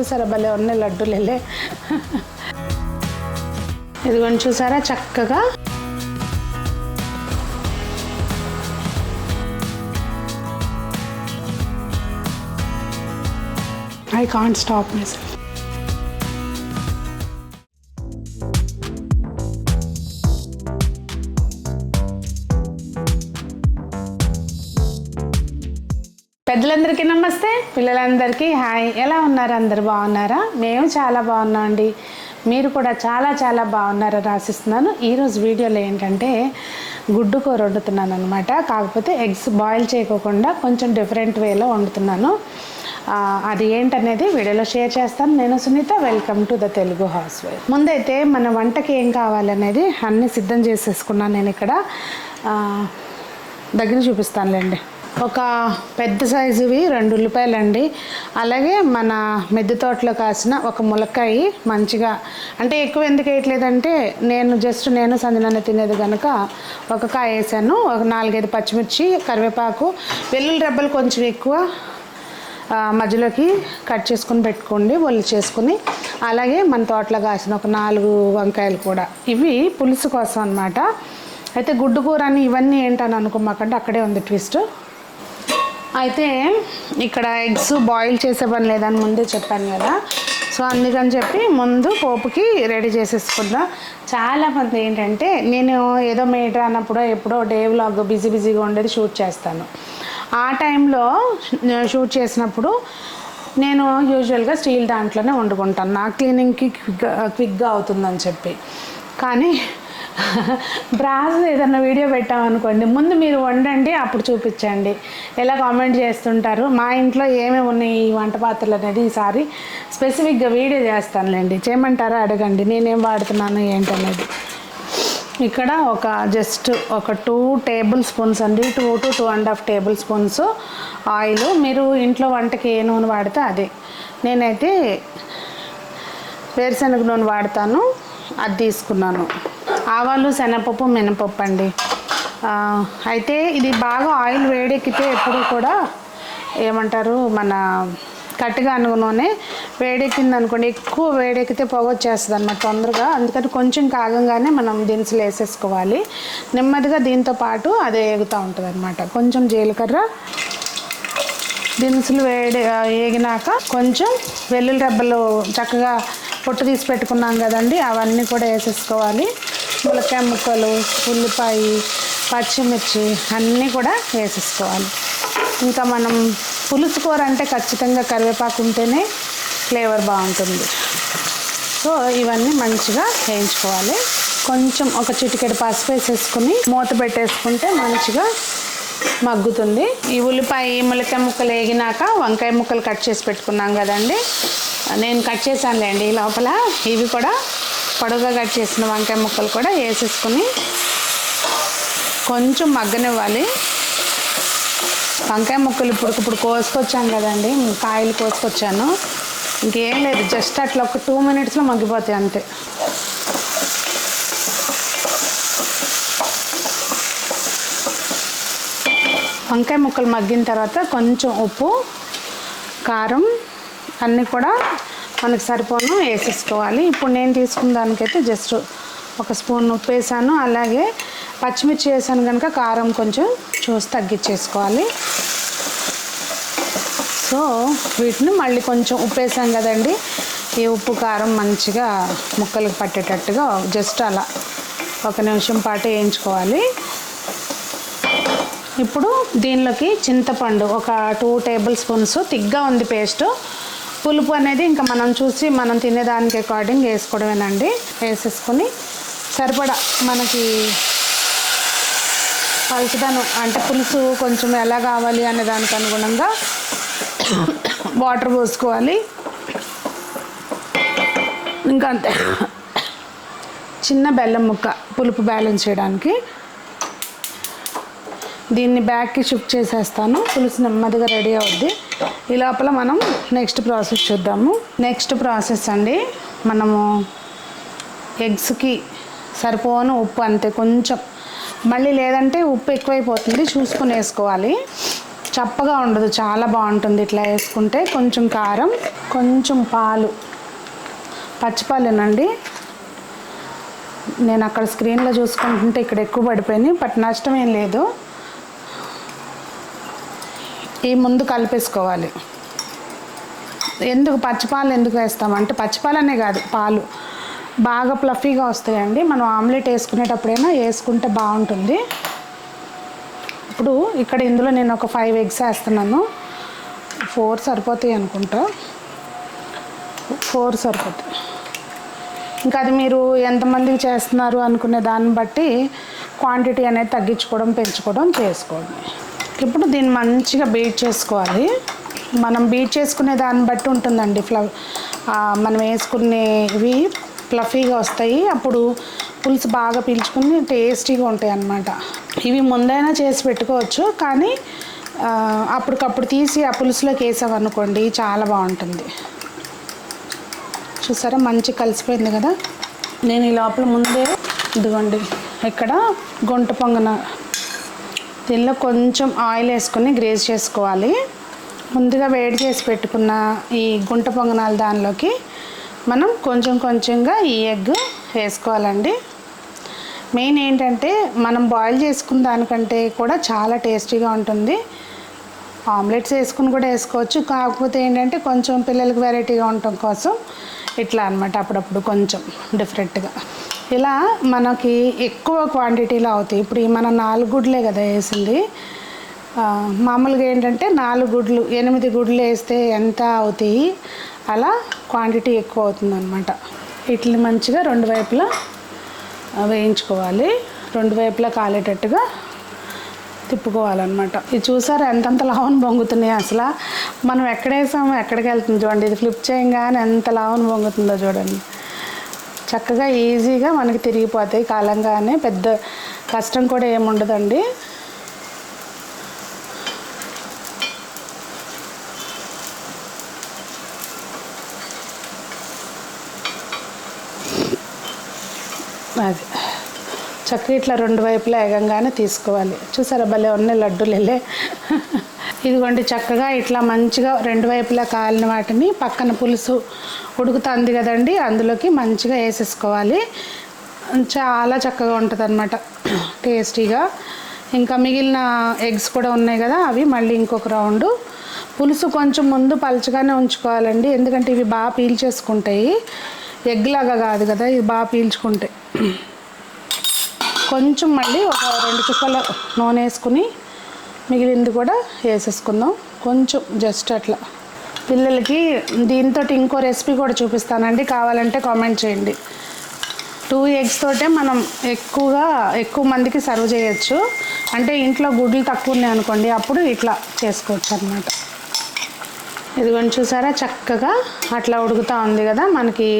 చూసారా? భలే ఉన్నాయి లడ్డూలు వెళ్ళే. ఇదిగోండి చూసారా? చక్కగా. I can't stop myself పిల్లలందరికీ హాయ్. ఎలా ఉన్నారు? అందరు బాగున్నారా? మేము చాలా బాగున్నాం అండి. మీరు కూడా చాలా చాలా బాగున్నారని రాసిస్తున్నాను ఈరోజు వీడియోలో ఏంటంటే గుడ్డు కూర వండుతున్నాను అనమాట కాకపోతే ఎగ్స్ బాయిల్ చేయకోకుండా కొంచెం డిఫరెంట్ వేలో వండుతున్నాను. అది ఏంటనేది వీడియోలో షేర్ చేస్తాను. నేను Sunitha welcome to the Telugu housewife ముందైతే మన వంటకి ఏం కావాలనేది అన్నీ సిద్ధం చేసేసుకున్నాను నేను ఇక్కడ. దగ్గర చూపిస్తానులేండి. ఒక పెద్ద సైజువి రెండు ఉల్లిపాయలండి. అలాగే మన మిద్దె తోటలో కాసిన ఒక ములక్కాయ మంచిగా అంటే ఎక్కువ ఎందుకు వేయట్లేదంటే నేను జస్ట్ నేను సంజనాన్ని తినేది కనుక ఒక కాయ వేసాను ఒక నాలుగైదు పచ్చిమిర్చి కరివేపాకు వెల్లుల్లి రెబ్బలు కొంచెం ఎక్కువ మధ్యలోకి కట్ చేసుకుని పెట్టుకోండి ఒళ్ళు చేసుకుని. అలాగే మన తోటలో కాసిన ఒక నాలుగు వంకాయలు కూడా. ఇవి పులుసు కోసం అనమాట అయితే గుడ్డు కూర అని ఇవన్నీ ఏంటని అనుకోమాకంటే అక్కడే ఉంది ట్విస్ట్. అయితే ఇక్కడ ఎగ్స్ బాయిల్ చేసే పని లేదని ముందే చెప్పాను కదా. సో అందుకని చెప్పి ముందు పోపుకి రెడీ చేసేసుకుందాం. చాలామంది ఏంటంటే నేను ఏదో మేటర్ అన్నప్పుడు ఎప్పుడో డే వ్లాగ్ బిజీ బిజీగా ఉండేది షూట్ చేస్తాను. ఆ టైంలో షూట్ చేసినప్పుడు నేను యూజువల్గా స్టీల్ దాంట్లోనే వండుకుంటాను. నా క్లీనింగ్కి క్విక్గా క్విక్గా అవుతుందని చెప్పి. కానీ బ్రాస్ ఏదైనా వీడియో పెట్టామనుకోండి ముందు మీరు వండండి అప్పుడు చూపించండి. ఎలా కామెంట్ చేస్తుంటారు? మా ఇంట్లో ఏమేమి ఉన్నాయి ఈ వంట పాత్రలు అనేది ఈసారి స్పెసిఫిక్గా వీడియో చేస్తానులేండి. చేయమంటారా? అడగండి. నేనేం వాడుతున్నాను ఏంటనేది. ఇక్కడ ఒక జస్ట్ ఒక టూ టేబుల్ స్పూన్స్ అండి. Two to two and half tablespoons oil. మీరు ఇంట్లో వంటకి ఏ నూనె వాడితే అదే. నేనైతే వేరుశనగ నూనె వాడతాను. అది తీసుకున్నాను. ఆవాలు శనగపప్పు మినపప్పు అండి. అయితే ఇది బాగా ఆయిల్ వేడెక్కితే ఎప్పుడు కూడా ఏమంటారు మన కట్టిగా అనుగు నూనె వేడెక్కింది అనుకోండి ఎక్కువ వేడెక్కితే పొగ వచ్చేస్తుంది అనమాట తొందరగా. అందుకని కొంచెం కాగంగానే మనం దినుసులు వేసేసుకోవాలి. నెమ్మదిగా దీంతో పాటు అదే ఎగుతూ ఉంటుంది అనమాట కొంచెం జీలకర్ర దినుసులు వేడి వేగినాక కొంచెం వెల్లుల్లి రెబ్బలు చక్కగా పొట్టు తీసి పెట్టుకున్నాం కదండి అవన్నీ కూడా వేసేసుకోవాలి. ములక్కాయ ముక్కలు ఉల్లిపాయ పచ్చిమిర్చి అన్నీ కూడా వేసేసుకోవాలి. ఇంకా మనం పులుసు కూర అంటే ఖచ్చితంగా కరివేపాకు ఉంటేనే ఫ్లేవర్ బాగుంటుంది. సో ఇవన్నీ మంచిగా వేయించుకోవాలి. కొంచెం ఒక చిటికెడు పసుపు వేసేసుకుని మూత పెట్టేసుకుంటే మంచిగా మగ్గుతుంది. ఈ ఉల్లిపాయ ములకాయ ముక్కలు వేగినాక వంకాయ ముక్కలు కట్ చేసి పెట్టుకున్నాం కదండి. నేను కట్ చేశానులేండి ఈ లోపల. ఇవి కూడా పొడవుగా కట్ చేసిన వంకాయ ముక్కలు కూడా వేసేసుకుని కొంచెం మగ్గనివ్వాలి. వంకాయ ముక్కలు ఇప్పుడు ఇప్పుడు కోసుకొచ్చాను కదండి కాయలు కోసుకొచ్చాను. ఇంకేం లేదు జస్ట్ అట్లా ఒక టూ మినిట్స్లో మగ్గిపోతాయి అంతే. వంకాయ ముక్కలు మగ్గిన తర్వాత కొంచెం ఉప్పు కారం అన్నీ కూడా మనకు సరిపోను వేసేసుకోవాలి. ఇప్పుడు నేను తీసుకున్న దానికైతే జస్ట్ ఒక స్పూన్ ఉప్పు వేసాను. అలాగే పచ్చిమిర్చి వేసాను కనుక కారం కొంచెం చూసి తగ్గించేసుకోవాలి. సో వీటిని మళ్ళీ కొంచెం ఉప్పు వేసాం కదండి. ఈ ఉప్పు కారం మంచిగా ముక్కలకు పట్టేటట్టుగా జస్ట్ అలా ఒక నిమిషం పాటు వేయించుకోవాలి. ఇప్పుడు దీనిలోకి చింతపండు ఒక టూ టేబుల్ స్పూన్స్ తిగ్గా ఉంది పేస్ట్. పులుపు అనేది ఇంకా మనం చూసి మనం తినేదానికి అకార్డింగ్ వేసుకోవడమేనండి. వేసేసుకొని సరిపడా మనకి పలుచదనం అంటే పులుసు కొంచెం ఎలా కావాలి అనే దానికి అనుగుణంగా వాటర్ పోసుకోవాలి. ఇంకా అంతే. చిన్న బెల్లం ముక్క పులుపు బ్యాలెన్స్ చేయడానికి. దీన్ని బ్యాగ్కి షిఫ్ట్ చేసేస్తాను. పులుసు నెమ్మదిగా రెడీ అవుద్ది. ఈ లోపల మనం నెక్స్ట్ ప్రాసెస్ చూద్దాము. నెక్స్ట్ ప్రాసెస్ అండి మనము ఎగ్స్కి సరిపోను ఉప్పు అంతే కొంచెం. మళ్ళీ లేదంటే ఉప్పు ఎక్కువైపోతుంది చూసుకుని వేసుకోవాలి. చప్పగా ఉండదు చాలా బాగుంటుంది ఇట్లా వేసుకుంటే. కొంచెం కారం కొంచెం పాలు. పచ్చిపాలేనండి. నేను అక్కడ స్క్రీన్లో చూసుకుంటుంటే ఇక్కడ ఎక్కువ పడిపోయినాయి బట్ నష్టం ఏం లేదు. ఈ ముందు కలిపేసుకోవాలి. ఎందుకు పచ్చిపాలు ఎందుకు వేస్తామంటే పచ్చిపాలనే కాదు పాలు. బాగా ప్లఫీగా వస్తాయండి. మనం ఆమ్లెట్ వేసుకునేటప్పుడైనా వేసుకుంటే బాగుంటుంది. ఇప్పుడు ఇక్కడ ఇందులో నేను ఒక ఫైవ్ ఎగ్స్ వేస్తున్నాను. ఫోర్ సరిపోతాయి అనుకుంటా. ఫోర్ సరిపోతాయి. ఇంకా అది మీరు ఎంతమందికి చేస్తున్నారు అనుకునే దాన్ని బట్టి క్వాంటిటీ అనేది తగ్గించుకోవడం పెంచుకోవడం చేసుకోండి. ఇప్పుడు దీన్ని మంచిగా బీట్ చేసుకోవాలి. మనం బీట్ చేసుకునే దాన్ని బట్టి ఉంటుందండి ఫ్లవ్. మనం వేసుకునేవి ఫ్లఫీగా వస్తాయి. అప్పుడు పులుసు బాగా పీల్చుకుని టేస్టీగా ఉంటాయి అన్నమాట. ఇవి ముందైనా చేసి పెట్టుకోవచ్చు. కానీ అప్పటికప్పుడు తీసి ఆ పులుసులోకి వేసామనుకోండి చాలా బాగుంటుంది. చూసారా? మంచి కలిసిపోయింది కదా? నేను ఈ లోపల ముందే ఇదిగోండి ఇక్కడ గుంట పొంగన దీనిలో కొంచెం ఆయిల్ వేసుకొని గ్రేజ్ చేసుకోవాలి. ముందుగా వేడి చేసి పెట్టుకున్న ఈ గుంట పొంగనాల దానిలోకి మనం కొంచెం కొంచెంగా ఈ ఎగ్ వేసుకోవాలండి. మెయిన్ ఏంటంటే మనం బాయిల్ చేసుకున్న దానికంటే కూడా చాలా టేస్టీగా ఉంటుంది. ఆమ్లెట్స్ వేసుకుని కూడా వేసుకోవచ్చు. కాకపోతే ఏంటంటే కొంచెం పిల్లలకు వెరైటీగా ఉండటం కోసం ఇట్లా అనమాట అప్పుడప్పుడు కొంచెం డిఫరెంట్గా. ఇలా మనకి ఎక్కువ క్వాంటిటీలో అవుతాయి. ఇప్పుడు మన మనం నాలుగు గుడ్లే కదా వేసింది. మామూలుగా ఏంటంటే నాలుగు గుడ్లు ఎనిమిది గుడ్లు వేస్తే ఎంత అవుతాయి? అలా క్వాంటిటీ ఎక్కువ అవుతుంది అనమాట వీటిని మంచిగా రెండు వైపులా వేయించుకోవాలి. రెండు వైపులా కాలేటట్టుగా తిప్పుకోవాలన్నమాట. ఇది చూసారు ఎంతంత లావన పొంగుతున్నాయి అసలు? మనం ఎక్కడ వేసామో ఎక్కడికి వెళ్తుంది చూడండి. ఇది ఫ్లిప్ చేయంగానే ఎంత లావన పొంగుతుందో చూడండి. చక్కగా ఈజీగా మనకి తిరిగిపోతాయి. కాలంగానే పెద్ద కష్టం కూడా ఏముండదండి. అది. చక్కగా ఇట్లా రెండు వైపులా ఏగంగానే తీసుకోవాలి. చూసారా భలే ఉన్నాయి లడ్డూలు వెళ్ళే. ఇదిగోండి చక్కగా ఇట్లా మంచిగా రెండు వైపులా కాలిన వాటిని పక్కన పులుసు ఉడుకుతుంది కదండి అందులోకి మంచిగా వేసేసుకోవాలి. చాలా చక్కగా ఉంటుంది అనమాట టేస్టీగా. ఇంకా మిగిలిన ఎగ్స్ కూడా ఉన్నాయి కదా అవి మళ్ళీ ఇంకొక రౌండ్. పులుసు కొంచెం ముందు పలుచగానే ఉంచుకోవాలండి ఎందుకంటే ఇవి బాగా పీల్చేసుకుంటాయి. ఎగ్ లాగా కాదు కదా ఇవి బాగా పీల్చుకుంటాయి. కొంచెం మళ్ళీ ఒక రెండు చుక్కల నూనె వేసుకుని మిగిలింది కూడా వేసేసుకుందాం. కొంచెం జస్ట్ అట్లా. పిల్లలకి దీంతో ఇంకో రెసిపీ కూడా చూపిస్తానండి. కావాలంటే కామెంట్ చేయండి. టూ ఎగ్స్ తోటే మనం ఎక్కువగా ఎక్కువ మందికి సర్వ్ చేయొచ్చు. అంటే ఇంట్లో గుడ్లు తక్కువ ఉన్నాయి అనుకోండి అప్పుడు ఇట్లా చేసుకోవచ్చు అనమాట ఇదిగోండి చూసారా? చక్కగా అట్లా ఉడుకుతూ ఉంది కదా మనకి.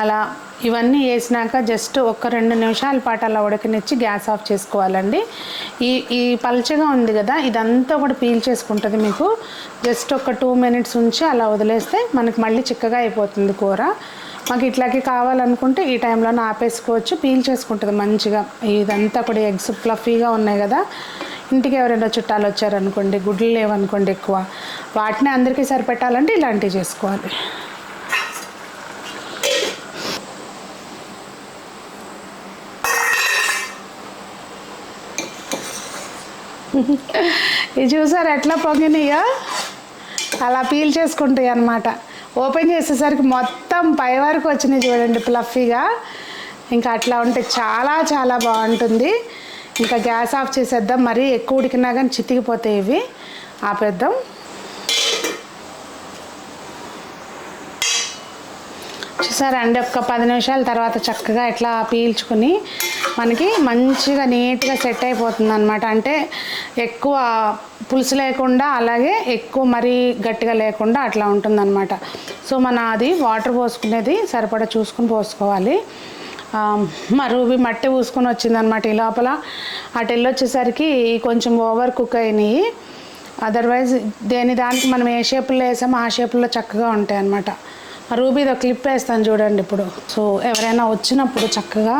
అలా ఇవన్నీ వేసినాక జస్ట్ ఒక రెండు నిమిషాల పాటు అలా ఉడకనిచ్చి గ్యాస్ ఆఫ్ చేసుకోవాలండి. ఈ ఈ పల్చగా ఉంది కదా ఇదంతా కూడా పీల్ చేసుకుంటుంది మీకు. జస్ట్ ఒక టూ మినిట్స్ ఉంచి అలా వదిలేస్తే మనకి మళ్ళీ చిక్కగా అయిపోతుంది కూర. మాకు ఇట్లాగే కావాలనుకుంటే ఈ టైంలోనే ఆపేసుకోవచ్చు పీల్ చేసుకుంటుంది మంచిగా. ఇదంతా కూడా ఎగ్స్ ఫ్లఫీగా ఉన్నాయి కదా. ఇంటికి ఎవరైనా చుట్టాలు వచ్చారనుకోండి గుడ్లు లేవనుకోండి ఎక్కువ. వాటిని అందరికీ సరిపెట్టాలంటే ఇలాంటివి చేసుకోవాలి. ఇది చూసారు ఎట్లా పొంగినాయో? అలా పీల్ చేసుకుంటాయి అనమాట ఓపెన్ చేసేసరికి మొత్తం పై వరకు వచ్చినాయి చూడండి ఫ్లఫీగా ఇంకా అట్లా ఉంటే చాలా చాలా బాగుంటుంది. ఇంకా గ్యాస్ ఆఫ్ చేసేద్దాం. మరీ ఎక్కువ ఉడికినా కానీ చితికిపోతాయి ఇవి. ఆపేద్దాం. ఒకసారి అండి ఒక పది నిమిషాల తర్వాత చక్కగా ఇట్లా పీల్చుకుని మనకి మంచిగా నీట్గా సెట్ అయిపోతుంది అనమాట అంటే ఎక్కువ పులుసు లేకుండా అలాగే ఎక్కువ మరీ గట్టిగా లేకుండా అట్లా ఉంటుందన్నమాట. సో మన అది వాటర్ పోసుకునేది సరిపడా చూసుకుని పోసుకోవాలి. మరువి మా రూబీ మట్టి పూసుకొని వచ్చిందనమాట ఈ లోపల. అటు వెళ్ళొచ్చేసరికి కొంచెం ఓవర్ కుక్ అయినాయి. అదర్వైజ్ దేని దానికి మనం ఏ షేపులో వేసామో ఆ షేపులో చక్కగా ఉంటాయి అన్నమాట రూబీదో క్లిప్ వేస్తాను చూడండి ఇప్పుడు. సో ఎవరైనా వచ్చినప్పుడు చక్కగా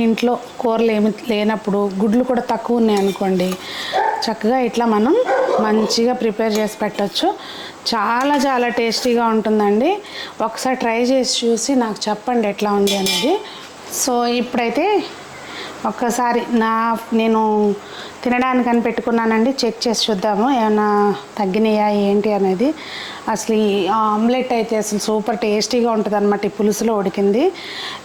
ఇంట్లో కూరలు ఏమి లేనప్పుడు గుడ్లు కూడా తక్కువ ఉన్నాయి అనుకోండి చక్కగా ఇట్లా మనం మంచిగా ప్రిపేర్ చేసి పెట్టచ్చు. చాలా చాలా టేస్టీగా ఉంటుందండి. ఒకసారి ట్రై చేసి చూసి నాకు చెప్పండి ఎట్లా ఉంది అనేది. సో ఇప్పుడైతే ఒక్కసారి నా నేను తినడానికి అని పెట్టుకున్నానండి. చెక్ చేసి చూద్దాము ఏమైనా తగ్గినాయా ఏంటి అనేది. అసలు ఈ ఆమ్లెట్ అయితే అసలు సూపర్ టేస్టీగా ఉంటుంది అనమాట ఈ పులుసులో ఉడికింది.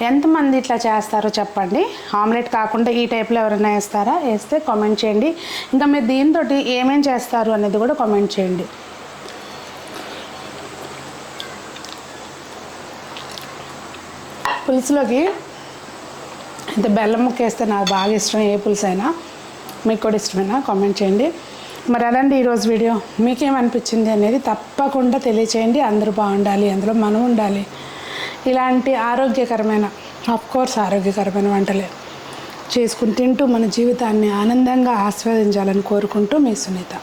ఎంతమంది ఇట్లా చేస్తారో చెప్పండి. ఆమ్లెట్ కాకుండా ఈ టైప్లో ఎవరైనా వేస్తారా? వేస్తే కామెంట్ చేయండి. ఇంకా మీరు దీంతో ఏమేం చేస్తారు అనేది కూడా కామెంట్ చేయండి. పులుసులోకి ఇంత బెల్లం ముక్కేస్తే నాకు బాగా ఇష్టం ఏ పులుసు అయినా. మీకు కూడా ఇష్టమైనా? కామెంట్ చేయండి. మరి అదండి ఈరోజు వీడియో. మీకేమనిపించింది అనేది తప్పకుండా తెలియచేయండి. అందరూ బాగుండాలి అందులో మనం ఉండాలి. ఇలాంటి ఆరోగ్యకరమైన కోర్స్ ఆరోగ్యకరమైన వంటలే చేసుకుని తింటూ మన జీవితాన్ని ఆనందంగా ఆస్వాదించాలని కోరుకుంటూ మీ సునీత.